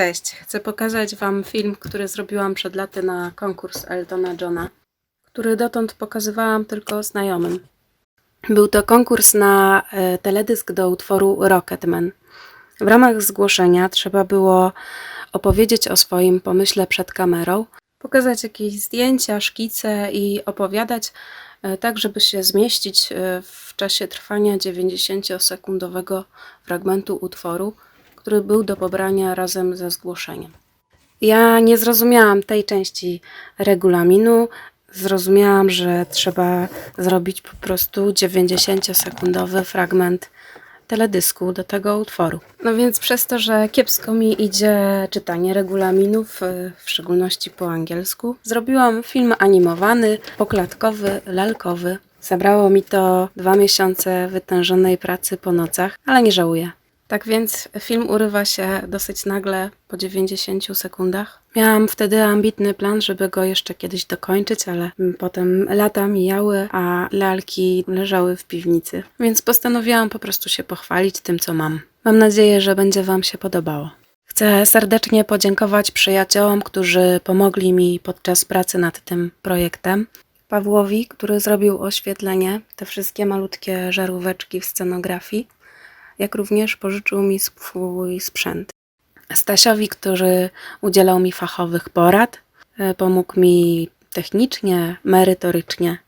Cześć, chcę pokazać Wam film, który zrobiłam przed laty na konkurs Eltona Johna, który dotąd pokazywałam tylko znajomym. Był to konkurs na e, teledysk do utworu Rocketman. W ramach zgłoszenia trzeba było opowiedzieć o swoim pomyśle przed kamerą, pokazać jakieś zdjęcia, szkice i opowiadać e, tak, żeby się zmieścić e, w czasie trwania 90-sekundowego fragmentu utworu, który był do pobrania razem ze zgłoszeniem. Ja nie zrozumiałam tej części regulaminu. Zrozumiałam, że trzeba zrobić po prostu 90-sekundowy fragment teledysku do tego utworu. No więc przez to, że kiepsko mi idzie czytanie regulaminów, y, w szczególności po angielsku, zrobiłam film animowany, poklatkowy, lalkowy. Zabrało mi to dwa miesiące wytężonej pracy po nocach, ale nie żałuję. Tak więc film urywa się dosyć nagle po 90 sekundach. Miałam wtedy ambitny plan, żeby go jeszcze kiedyś dokończyć, ale potem lata mijały, a lalki leżały w piwnicy, więc postanowiłam po prostu się pochwalić tym, co mam. Mam nadzieję, że będzie Wam się podobało. Chcę serdecznie podziękować przyjaciołom, którzy pomogli mi podczas pracy nad tym projektem. Pawłowi, który zrobił oświetlenie, te wszystkie malutkie żaróweczki w scenografii jak również pożyczył mi swój sprzęt. Stasiowi, który udzielał mi fachowych porad, e, pomógł mi technicznie, merytorycznie.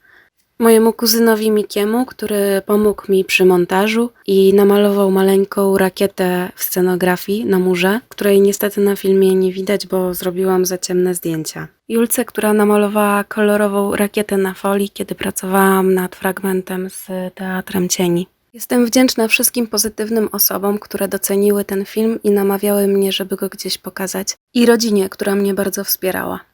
Mojemu kuzynowi Mikiemu, który pomógł mi przy montażu i namalował maleńką rakietę w scenografii na murze, której niestety na filmie nie widać, bo zrobiłam za ciemne zdjęcia. Julce, która namalowała kolorową rakietę na folii, kiedy pracowałam nad fragmentem z Teatrem Cieni. Jestem wdzięczna wszystkim pozytywnym osobom, które doceniły ten film i namawiały mnie, żeby go gdzieś pokazać, i rodzinie, która mnie bardzo wspierała.